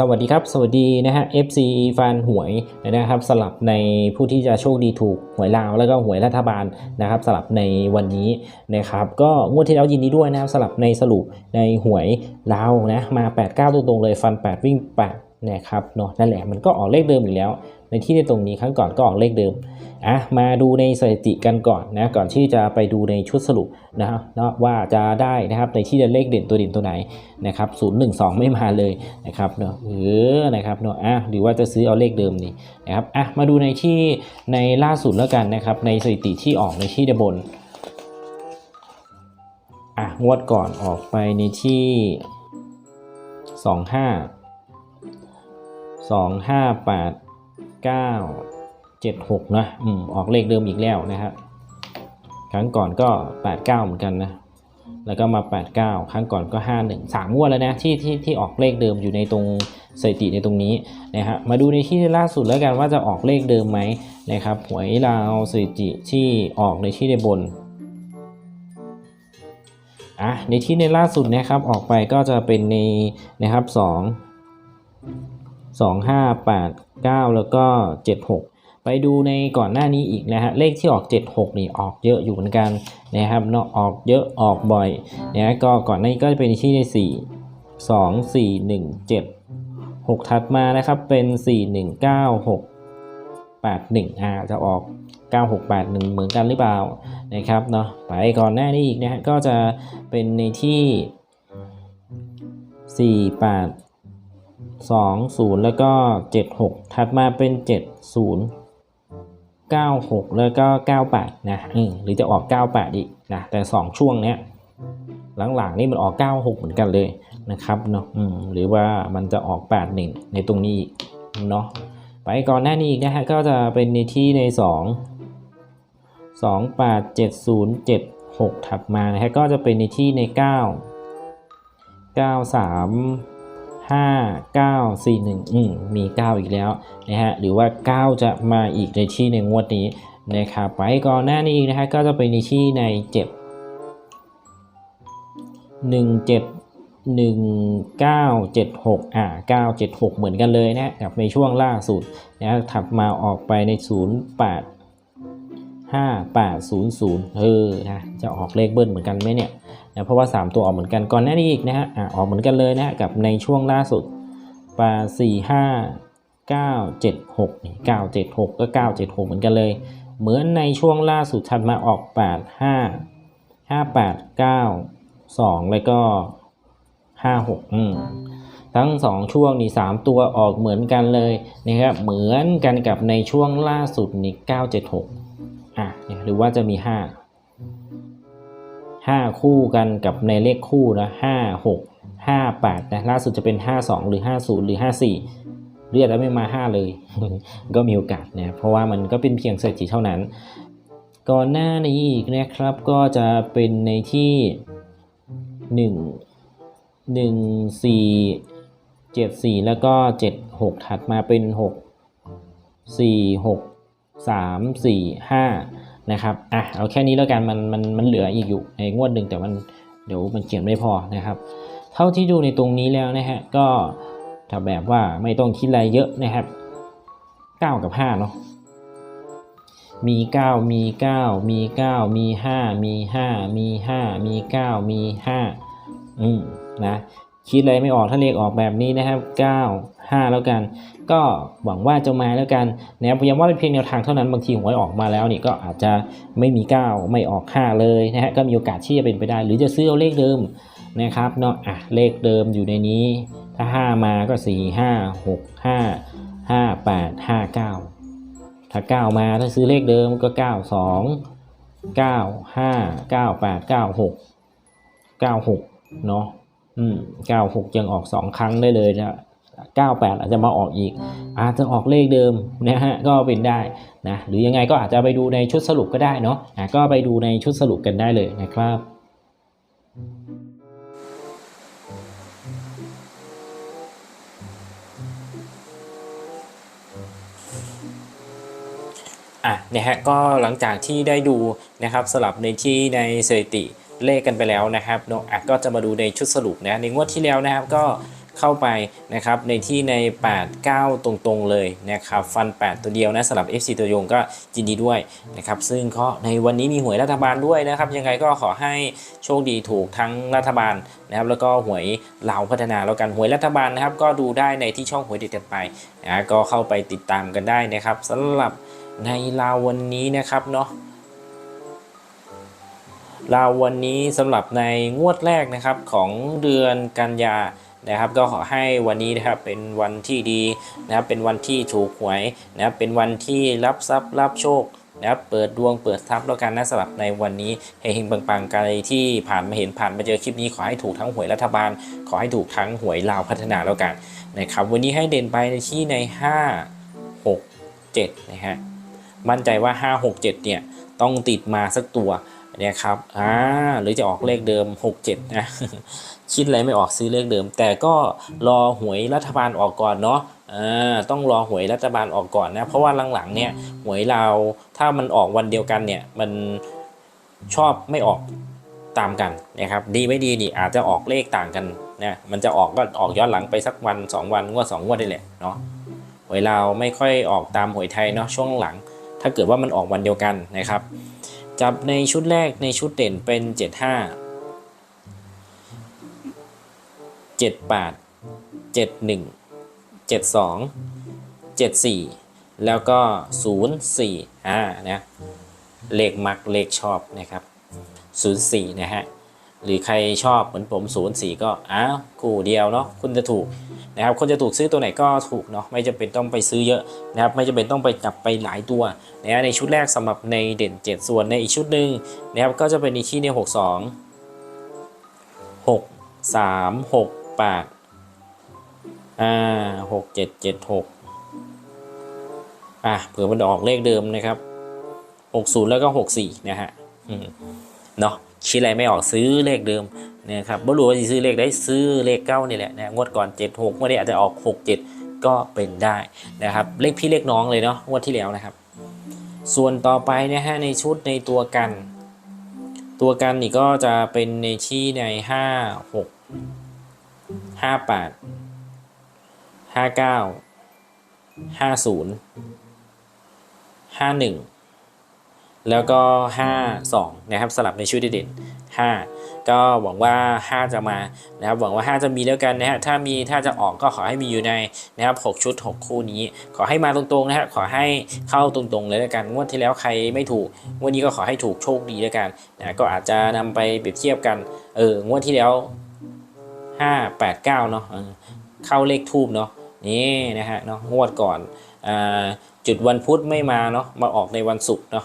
สวัสดีครับ สวัสดีนะฮะ FC แฟนหวยนะครับสลับในผู้ที่จะโชคดีถูกหวยลาวแล้วก็หวยรัฐบาลนะครับสลับในวันนี้นะครับก็งวดที่แล้วยินดีด้วยนะครับสลับในสรุปในหวยลาวนะมา 8 9ตรงๆเลยฟัน 8 วิ่ง8นะครับเนาะนั่นแหละมันก็ออกเลขเดิมอีกแล้ว ในที่ในตรงนี้ครั้งก่อนก็ออกเลขเดิมอะมาดูในสถิติกันก่อนนะก่อนที่จะไปดูในชุดสรุปนะครับนะว่าจะได้นะครับในที่จะเลขเด่นตัวเด่นตัวไหนนะครับ0 1 2ไม่มาเลยนะครับเนาะเออนะครับเนาะอะหรือว่าจะซื้อเอาเลขเดิมนี่นะครับอะมาดูในที่ในล่าสุดแล้วกันนะครับในสถิติที่ออกในที่ด้านบนอะงวดก่อนออกไปในที่25 2 5 8 9 7 6 นะอืมออกเลขเดิมอีกแล้วนะครับครั้งก่อนก็ 89 เหมือนกันนะ แล้วก็มา 89 ครั้งก่อนก็ 51 3งวดแล้วนะที่ที่ที่ออกเลขเดิมอยู่ในตรงสถิติในตรงนี้นะฮะมาดูในที่ล่าสุดแล้วกันว่าจะออกเลขเดิมไหมนะครับหวยลาวสถิติที่ออกในที่ในบนอะในที่ในล่าสุดนะครับออกไปก็จะเป็นในนะครับ2 2 5 8 9 แล้วก็ 76 ไปดูในก่อนหน้านี้อีกนะฮะเลขที่ออก 76 นี่ออกเยอะอยู่เหมือนกันนะครับเนาะออกเยอะออกบ่อยนะก็ก่อนหน้านี้ก็จะเป็นที่ใน4 2 4 1 7 6 ถัดมานะครับเป็น 4 1 9 6 8 1อ่าจะออก 9681 เหมือนกันหรือเปล่านะครับเนาะไปก่อนหน้านี้อีกนะฮะก็จะเป็นในที่ 4 8 2 0 แล้วก็ 76 ถัดมาเป็น 70 96 แล้วก็ 98 นะหรือจะออก 98 อีกนะ แต่ 2 ช่วงเนี้ยหลังๆ นี่มันออก 96 เหมือนกันเลยนะครับเนาะหรือว่ามันจะออก 81 ในตรงนี้อีกเนาะ ไปก่อนหน้านี้อีกนะฮะ ก็จะเป็นในที่ใน 2 2 8 7 0 7 6 ถัดมานะฮะ ก็จะเป็นในที่ใน 9 9 3 5 9 4 1อืมมี 9 อีกแล้วนะฮะหรือว่า 9 จะมาอีกในที่ในงวดนี้นะครับไปก่อนหน้านี้อีกนะฮะก็จะเป็นในที่ใน 7 1 7 1 9 7 6อ่า9 7 6 เหมือนกันเลยนะกับในช่วงล่าสุดนะถัดมาออกไปใน 0 8 5 8 0 0เออนะจะออกเลขเบิ้ลเหมือนกันไหมเนี่ย นะเพราะว่า 3 ตัวออกเหมือนกันก่อนหน้านี้อีกนะฮะออกเหมือนกันเลยนะฮะกับในช่วงล่าสุดปาสี่ห้าเก้าเจ็ดหกเก้าเจ็ดหกก็เก้าเจ็ดหกเหมือนกันเลย เหมือนในช่วงล่าสุดถัดมาออกแปดห้าห้าแปดเก้าสองแล้วก็ห้าหกอืมทั้งสองช่วงนี่สามตัวออกเหมือนกันเลยนะครับเหมือนกันกับในช่วงล่าสุดนี่เก้าเจ็ดหกอะหรือว่าจะมีห้าห้าคู่กันกับในเลขคู่นะห้าหกห้าแปดนะล่าสุดจะเป็นห้าสองหรือห้าศูนย์หรือห้าสี่เรียกแล้วไม่มาห้าเลย ก็มีโอกาสนะเพราะว่ามันก็เป็นเพียงสถิติเท่านั้น ก่อนหน้านี้อีกนะครับก็จะเป็นในที่หนึ่งหนึ่งสี่เจ็ดสี่แล้วก็เจ็ดหกถัดมาเป็นหกสี่หกสามสี่ห้า นะครับอะเอาแค่นี้แล้วกันมันมันมันเหลืออีกอยู่ในงวดหนึ่งแต่มันเดี๋ยวมันเขียนไม่พอนะครับ เท่าที่ดูในตรงนี้แล้วนะฮะก็ถ้าแบบว่าไม่ต้องคิดอะไรเยอะนะครับ 9 กับ5เนาะมี 9 มี 9 มี 9 มี 5 มี 5 มี 5 มี 9 มี 5 อืมนะ คิดอะไรไม่ออกถ้าเลขออกแบบนี้นะครับ 9 5 แล้วกัน ก็หวังว่าจะมาแล้วกันนะครับย้ำว่าเป็นเพียงแนวทางเท่านั้นบางทีหวยออกมาแล้วนี่ก็อาจจะไม่มี 9 ไม่ออก 5 เลยนะฮะก็มีโอกาสที่จะเป็นไปได้ หรือจะซื้อเอาเลขเดิมนะครับเนาะอะเลขเดิมอยู่ในนี้ ถ้า 5 มาก็ 4 5 6 5 5 8 5 9 ถ้า 9 มาถ้าซื้อเลขเดิมก็ 9 2 9 5 9 8 9 6 9 6เนาะ อืม96ยังออก2ครั้งได้เลยนะ98อาจจะมาออกอีก อาจจะออกเลขเดิมนะฮะก็เป็นได้นะหรือยังไงก็อาจจะไปดูในชุดสรุปก็ได้เนาะอะก็ไปดูในชุดสรุปกันได้เลยนะครับอะเนี่ยฮะก็หลังจากที่ได้ดูนะครับสลับในที่ในสถิติ เลขกันไปแล้วนะครับเนาะก็จะมาดูในชุดสรุปนะในงวดที่แล้วนะครับก็เข้าไปนะครับในที่ใน 8 9 ตรงๆเลยนะครับฟัน 8 ตัวเดียวนะสำหรับ FC ตัวยงก็ยินดีด้วยนะครับซึ่งก็ในวันนี้มีหวยรัฐบาลด้วยนะครับยังไงก็ขอให้โชคดีถูกทั้งรัฐบาลนะครับแล้วก็หวยลาพัฒนาแล้วกันหวยรัฐบาลนะครับ ก็ดูได้ในที่ช่องหวยเด็ดกันไปนะก็เข้าไปติดตามกันได้นะครับสำหรับในลาววันนี้นะครับเนาะ เราวันนี้สำหรับในงวดแรกนะครับของเดือนกันยานะครับก็ขอให้วันนี้นะครับเป็นวันที่ดีนะครับเป็นวันที่ถูกหวยนะครับเป็นวันที่รับทรัพย์รับโชคนะครับเปิดดวงเปิดทรัพย์แล้วกันนะสำหรับในวันนี้เฮงๆปังๆกันที่ผ่านมาเห็นผ่านมาเจอคลิปนี้ขอให้ถูกทั้งหวยรัฐบาล ขอให้ถูกทั้งหวยลาวพัฒนาแล้วกันนะครับวันนี้ให้เด่นไปในที่ใน 5 6 7นะฮะมั่นใจว่า 5 6 7เนี่ยต้องติดมาสักตัว เนี่ยครับอ่าหรือจะออกเลขเดิม 67นะคิดอะไรไม่ออกซื้อเลขเดิม แต่ก็รอหวยรัฐบาลออกก่อนเนาะอ่าต้องรอหวยรัฐบาลออกก่อนนะเพราะว่าหลังๆเนี่ยหวยเราถ้ามันออกวันเดียวกันเนี่ยมันชอบไม่ออกตามกันนะครับดีไม่ดีนี่อาจจะออกเลขต่างกันนะมันจะออกก็ออกย้อนหลังไปสักวัน 2 วันงวด2งวดได้แหละเนาะหวยเราไม่ค่อยออกตามหวยไทยเนาะช่วงหลัง ถ้าเกิดว่ามันออกวันเดียวกันนะครับ จับในชุดแรกในชุดเด่นเป็น 75 78 71 72 74 แล้วก็ 045นะเลขมักเลขชอบนะครับ 04 นะฮะ หรือใครชอบเหมือนผม04ก็อ้าวคู่เดียวเนาะคุณจะถูกนะครับคนจะถูกซื้อตัวไหนก็ถูกเนาะไม่จำเป็นต้องไปซื้อเยอะนะครับไม่จำเป็นต้องไปจับไปหลายตัวนะในชุดแรกสำหรับในเด่น 7 ส่วนในอีกชุดหนึ่งนะครับก็จะเป็นในที่ใน 62 6 3 6 8อ่า6 7 7 6อะเผื่อมันออกเลขเดิมนะครับ 60 แล้วก็ 64 นะฮะอืม เนาะคิดอะไรไม่ออกซื้อเลขเดิมนะครับบ่รู้ว่าจะซื้อเลขได้ซื้อเลขเก้านี่แหละนะงวดก่อน 76งวดนี้อาจจะออก 67 ก็เป็นได้นะครับ เลขพี่เลขน้องเลยเนาะงวดที่แล้วนะครับ ส่วนต่อไปนะฮะในชุดในตัวกัน ตัวกันนี่ก็จะเป็นในที่ใน 5 6 58 59 50 51 แล้วก็ 52นะครับสลับในชุดเด่น5ก็หวังว่า 5 จะมานะครับหวังว่า 5 จะมีแล้วกันนะฮะถ้ามีถ้าจะออกก็ขอให้มีอยู่ในนะครับ6ชุด 6 คู่นี้ ขอให้มาตรงๆนะฮะขอให้เข้าตรงๆเลยแล้วกันงวดที่แล้วใครไม่ถูกงวดนี้ก็ขอให้ถูกโชคดีแล้วกันนะก็อาจจะนำไปเปรียบเทียบกันเอองวดที่แล้ว 5 8 9เนาะเข้าเลขทูบเนาะ นี่นะฮะเนาะงวดก่อนอ่าจุดวันพุธไม่มาเนาะมาออกในวันศุกร์เนาะ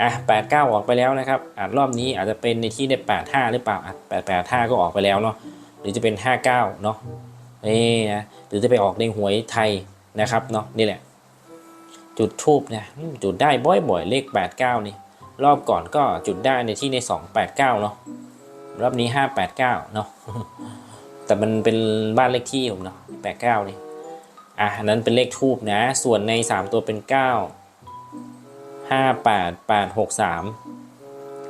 อะแปดเก้าออกไปแล้วนะครับอาจรอบนี้อาจจะเป็นในที่ในแปดห้าหรือเปล่าอะแปดแปดห้าก็ออกไปแล้วเนาะหรือจะเป็นห้าเก้าเนาะนี่นะหรือจะไปออกในหวยไทยนะครับเนาะนี่แหละ จุดทูบเนี่ยจุดได้บ่อยๆเลขแปดเก้านี่รอบก่อนก็จุดได้ในที่ในสองแปดเก้าเนาะรอบนี้ห้าแปดเก้าเนาะแต่มันเป็นบ้านเลขที่ผมเนาะแปดเก้านี่ อะอันนั้นเป็นเลขทูบนะ ส่วนในสามตัวเป็นเก้าห้าแปดแปดหกสาม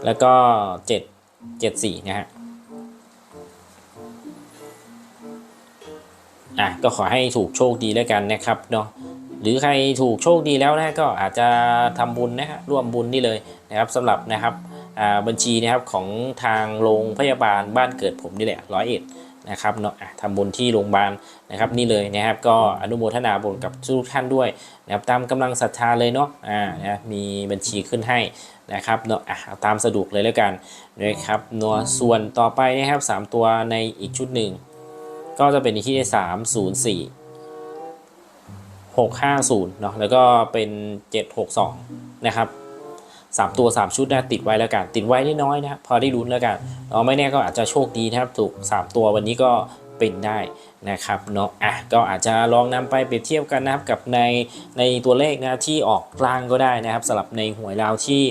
แล้วก็เจ็ดเจ็ดสี่นะฮะ อะก็ขอให้ถูกโชคดีแล้วกันนะครับเนาะหรือใครถูกโชคดีแล้วนะก็อาจจะทำบุญนะฮะร่วมบุญนี่เลยนะครับสำหรับนะครับบัญชีนะครับของทางโรงพยาบาลบ้านเกิดผมนี่แหละร้อยเอ็ด นะครับเนาะทำบุญที่โรงพยาบาลนะครับนี่เลยนะครับก็อนุโมทนาบุญกับทุกท่านด้วยนะครับตามกำลังศรัทธาเลยเนาะอ่านะมีบัญชีขึ้นให้นะครับเนาะอะตามสะดวกเลยแล้วกันนะครับเนาะส่วนต่อไปนะครับ 3 ตัวในอีกชุดหนึ่งก็จะเป็นที่สามศูนย์สี่หกห้าศูนย์เนาะแล้วก็เป็นเจ็ดหกสองนะครับ สามตัวสามชุดนะติดไว้แล้วกัน ติดไว้ได้น้อยนะพอได้ลุ้นแล้วกันเราไม่แน่ก็อาจจะโชคดีนะครับถูกสามตัววันนี้ก็เป็นได้นะครับเนาะอะก็อาจจะลองนำไปเปรียบเทียบกันนะครับกับในในตัวเลขนะที่ออกล่างก็ได้นะครับสำหรับในหวยลาวที่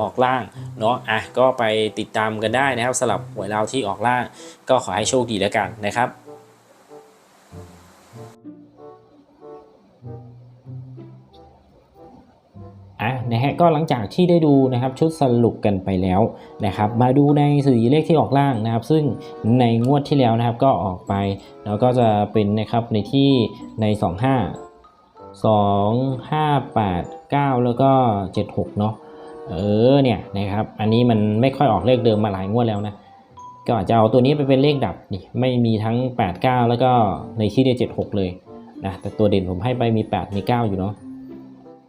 ออกล่างเนาะอะก็ไปติดตามกันได้นะครับสำหรับหวยลาวที่ออกล่าง ก็ขอให้โชคดีแล้วกันนะครับ อะนะฮะก็หลังจากที่ได้ดูนะครับชุดสรุปกันไปแล้วนะครับมาดูในสีเลขที่ออกล่างนะครับ ซึ่งในงวดที่แล้วนะครับก็ออกไป แล้วก็จะเป็นนะครับในที่ใน 25 2 5 8 9 แล้วก็ 76 เนาะเออเนี่ยนะครับอันนี้มันไม่ค่อยออกเลขเดิมมาหลายงวดแล้วนะก็อาจจะเอาตัวนี้ไปเป็นเลขดับนี่ไม่มีทั้ง 8 9 แล้วก็ในที่ได้76 เลยนะแต่ตัวเด่นผมให้ไปมี 8 มี 9 อยู่เนาะ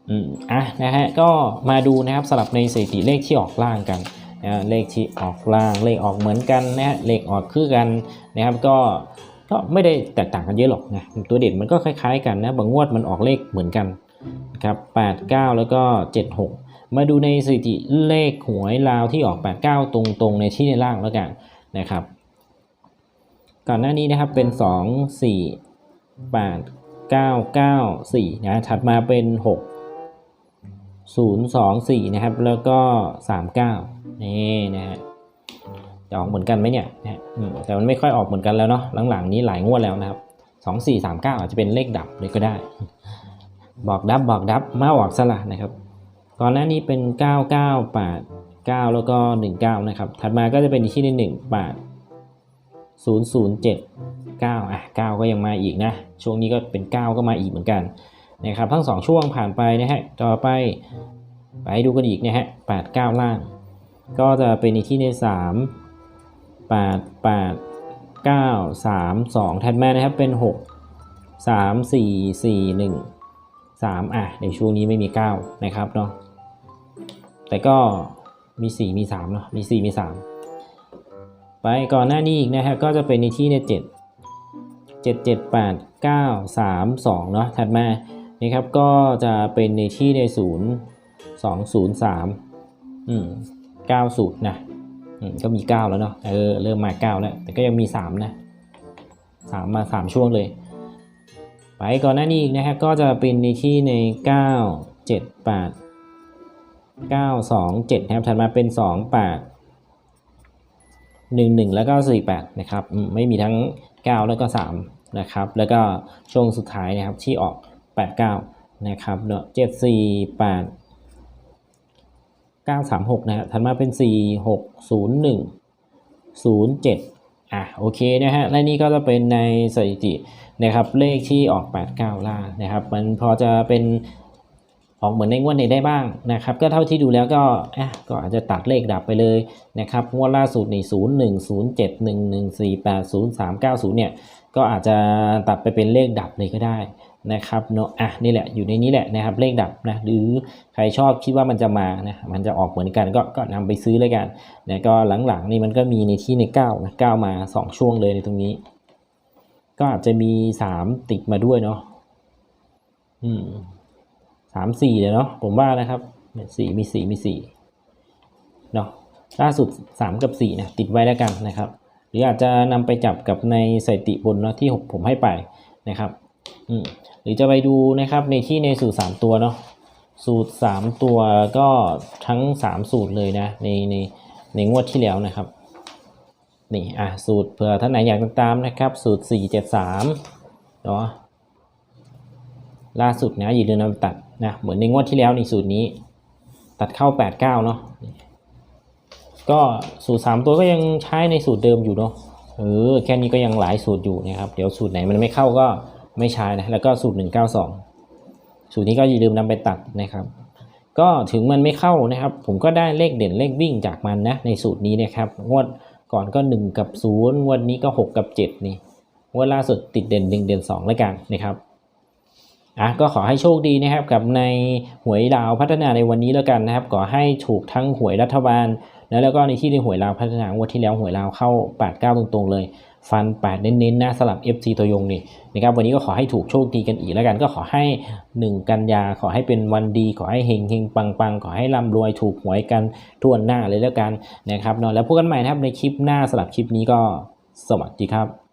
อืมอะนะฮะก็มาดูนะครับสลับในสถิติเลขที่ออกล่างกันนะเลขที่ออกล่างเลขออกเหมือนกันนะฮะเลขออกคือกันนะครับก็ก็ไม่ได้แตกต่างกันเยอะหรอกนะตัวเด่นมันก็คล้ายๆกันนะบางงวดมันออกเลขเหมือนกันนะครับ8 9 แล้วก็ 76 มาดูในสถิติเลขหวยลาวที่ออก 89 ตรงๆ ในที่ในล่างแล้วกันนะครับ ก่อนหน้านี้นะครับเป็น 2 4 8 9 9 4นะถัดมาเป็น 6 0 2 4 นะครับ แล้วก็ 39 นี่นะฮะจะออกเหมือนกันไหมเนี่ยนะฮะแต่มันไม่ค่อยออกเหมือนกันแล้วเนาะหลังๆนี้หลายงวดแล้วนะครับ 2 4 3 9 อาจจะเป็นเลขดับเลยก็ได้ บอกดับบอกดับมาออกสละนะครับก่อนหน้านี้เป็น 9 9 8 9 แล้วก็ 19 นะครับ ถัดมาก็จะเป็นที่ใน1 8 0 0 7 9อะ9 ก็ยังมาอีกนะ ช่วงนี้ก็เป็น 9 ก็มาอีกเหมือนกัน นะครับทั้ง 2 ช่วงผ่านไปนะฮะต่อไปไปดูกันอีกนะฮะ8 9ล่าง ก็จะเป็นในที่ใน3 8 8 9 3 2ถัดมานะครับเป็น6 3 4 4 1 3อะในช่วงนี้ไม่มี9นะครับเนาะแต่ก็มี4มี3เนาะมี4มี3ไปก่อนหน้านี้อีกนะฮะก็จะเป็นในที่ใน7 7 7 8 9 3 2เนาะถัดมา นะครับก็จะเป็นในที่ใน0 2 0 3อืม90นะอืมก็มี9แล้วเนาะเออเริ่มมา9แล้ว แต่ก็ยังมี3นะ3มมา3ช่วงเลย ไปก่อนหน้านี้อีกนะฮะก็จะเป็นในที่ใน9 7 8 9 2 7นะครับถัดมาเป็น2 8 1 1แล้วก็4 8นะครับไม่มีทั้ง9แล้วก็3นะครับ แล้วก็ช่วงสุดท้ายนะครับที่ออก 8 9 นะครับเนาะ7 4 8 9 3 6 นะครับถัดมาเป็น 4 6 0 1 0 7 อะโอเคนะฮะ และนี่ก็จะเป็นในสถิตินะครับเลขที่ออก 8 9 ล่านะครับ มันพอจะเป็นออกเหมือนในงวดไหนได้บ้างนะครับ ก็เท่าที่ดูแล้วก็อะก็อาจจะตัดเลขดับไปเลยนะครับงวดล่าสุดนี่0 1 0 7 1 1 4 8 0 3 9 0เนี่ยก็อาจจะตัดไปเป็นเลขดับเลยก็ได้ นะครับเนาะอะนี่แหละอยู่ในนี้แหละนะครับเลขดับนะหรือใครชอบคิดว่ามันจะมานะมันจะออกเหมือนกันก็ก็นำไปซื้อเลยกันนะก็หลังๆนี่มันก็มีในที่ใน9นะ9มา 2 ช่วงเลยในตรงนี้ ก็อาจจะมีสามติดมาด้วยเนาะอืมสามสี่เลยเนาะผมว่านะครับสี่มีสี่มีสี่เนาะล่าสุดสามกับสี่นะติดไว้แล้วกันนะครับ หรืออาจจะนำไปจับกับในสถิติบนเนาะที่หกผมให้ไปนะครับ หรือจะไปดูนะครับในที่ในสูตรสามตัวเนาะสูตรสามตัวก็ทั้งสามสูตรเลยนะในในในงวดที่แล้วนะครับนี่อะสูตรเผื่อท่านไหนอยากติดตามนะครับ สูตร 473เนาะล่าสุดนะอย่าลืมนำตัดนะเหมือนในงวดที่แล้วในสูตรนี้ ตัดเข้า 89เนาะก็สูตร 3 ตัวก็ยังใช้ในสูตรเดิมอยู่เนาะเออแค่นี้ก็ยังหลายสูตรอยู่นะครับ เดี๋ยวสูตรไหนมันไม่เข้าก็ ไม่ใช้นะแล้วก็สูตร 192 สูตรนี้ก็อย่าลืมนำไปตัดนะครับ ก็ถึงมันไม่เข้านะครับ ผมก็ได้เลขเด่นเลขวิ่งจากมันนะในสูตรนี้นะครับ งวดก่อนก็ 1 กับ0งวดนี้ก็ 6 กับ 7 นี่งวดล่าสุดติดเด่น 1 เด่น2แล้วกันนะครับอะก็ขอให้โชคดีนะครับกับในหวยดาวพัฒนาในวันนี้แล้วกันนะครับ ขอให้ถูกทั้งหวยรัฐบาล แล้วแล้วก็ในที่ในหวยลาวพัฒนางวดที่แล้วหวยลาวเข้า 8 9 ตรงๆเลย ฟัน 8 เน้นๆนะสลับ FC ตัวยงนี่นะครับวันนี้ก็ขอให้ถูกโชคดีกันอีกแล้วกัน ก็ขอให้ 1 กันยาขอให้เป็นวันดี ขอให้เฮงเฮงปังปังขอให้ร่ำรวยถูกหวยกันทั่วหน้าเลยแล้วกันนะครับเนาะแล้วพบกันใหม่นะครับในคลิปหน้าสลับคลิปนี้ก็สวัสดีครับ